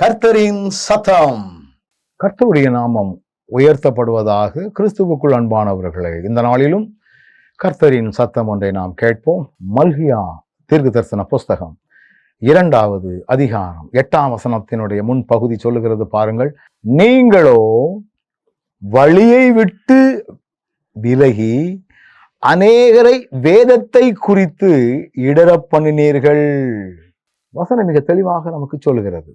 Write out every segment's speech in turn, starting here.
கர்த்தரின் சத்தம். கர்த்தருடைய நாமம் உயர்த்தப்படுவதாக கிறிஸ்துவுக்குள் அன்பானவர்களே இந்த நாளிலும் கர்த்தரின் சத்தம் ஒன்றை நாம் கேட்போம். மல்கியா தீர்க்கு தரிசன புஸ்தகம் இரண்டாவது அதிகாரம் எட்டாம் வசனத்தினுடைய முன் பகுதி சொல்லுகிறது பாருங்கள். நீங்களோ வழியை விட்டு விலகி அநேகரை வேதத்தை குறித்து இடர பண்ணினீர்கள். வசனம் மிக தெளிவாக நமக்கு சொல்லுகிறது.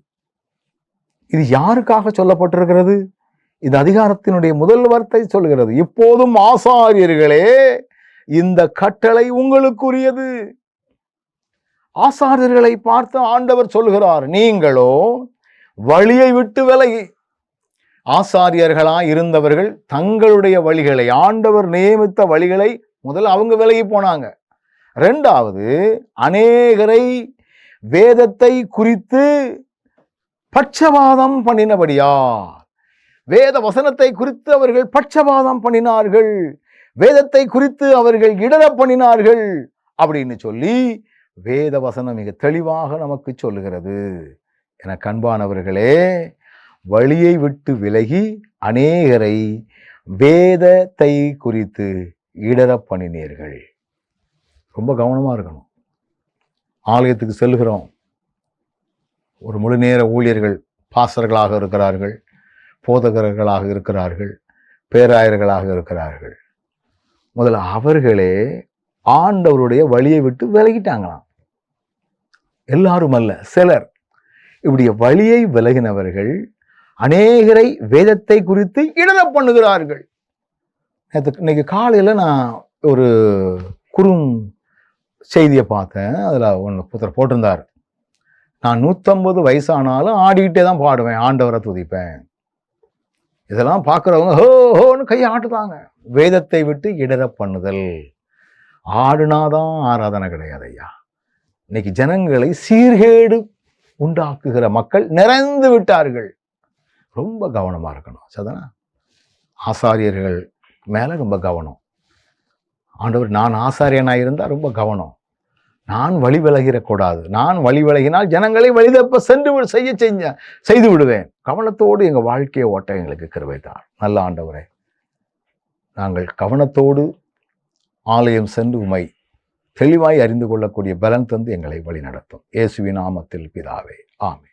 இது யாருக்காக சொல்லப்பட்டிருக்கிறது? இந்த அதிகாரத்தினுடைய முதல் வார்த்தை சொல்கிறது. இப்போதும் ஆசாரியர்களே இந்த கட்டளை உங்களுக்குரியது. ஆசாரியர்களை பார்த்து ஆண்டவர் சொல்கிறார் நீங்களோ வழியை விட்டு விலகி. ஆசாரியர்களாக இருந்தவர்கள் தங்களுடைய வழிகளை ஆண்டவர் நியமித்த வழிகளை முதல்ல அவங்க விலகி போனாங்க. ரெண்டாவது அநேகரை வேதத்தை குறித்து பட்சபாதம் பண்ணினபடியா வேத வசனத்தை குறித்து அவர்கள் பட்சபாதம் பண்ணினார்கள். வேதத்தை குறித்து அவர்கள் இடர பண்ணினார்கள் அப்படின்னு சொல்லி வேத வசனம் மிக தெளிவாக நமக்கு சொல்லுகிறது. என கண்பானவர்களே வழியை விட்டு விலகி அநேகரை வேதத்தை குறித்து இடர பண்ணினீர்கள். ரொம்ப கவனமாக இருக்கணும். ஆலயத்துக்கு செல்கிறோம். ஒரு முழு நேர ஊழியர்கள் பாசர்களாக இருக்கிறார்கள் போதகர்களாக இருக்கிறார்கள் பேராயர்களாக இருக்கிறார்கள். முதல்ல அவர்களே ஆண்டவருடைய வழியை விட்டு விலகிட்டாங்களாம். எல்லாரும் அல்ல சிலர். இப்படி வழியை விலகினவர்கள் அநேகரை வேதத்தை குறித்து இடர பண்ணுகிறார்கள். நேற்று இன்னைக்கு காலையில் நான் ஒரு குறும் செய்தியை பார்த்தேன். அதில் ஒன்று புத்தர் போட்டிருந்தார். நான் நூற்றம்பது வயசானாலும் ஆடிக்கிட்டே தான் பாடுவேன் ஆண்டவரை துதிப்பேன். இதெல்லாம் பார்க்குறவங்க ஹோ ஹோன்னு கையை ஆட்டுதாங்க வேதத்தை விட்டு இடர பண்ணுதல். ஆடுனாதான் ஆராதனை கிடையாது ஐயா இன்னைக்கு ஜனங்களை சீர்கேடு உண்டாக்குகிற மக்கள் நிறைந்து விட்டார்கள். ரொம்ப கவனமாக இருக்கணும் சதனா ஆசாரியர்கள் மேலே ரொம்ப கவனம். ஆண்டவர் நான் ஆசாரியனாக இருந்தால் ரொம்ப கவனம். நான் வழி விலகிடக்கூடாது நான் வழி விலகினால் ஜனங்களை வழிதப்ப சென்று செய்ய செஞ்ச செய்து விடுவேன். கவனத்தோடு எங்கள் வாழ்க்கையை ஓட்ட எங்களுக்கு கிருபைத்தார் நல்ல ஆண்டவரே நாங்கள் கவனத்தோடு ஆலயம் சென்று உமை தெளிவாய் அறிந்து கொள்ளக்கூடிய பலன் தந்து எங்களை வழி நடத்தும் இயேசுவின் நாமத்தில் பிதாவே. ஆமே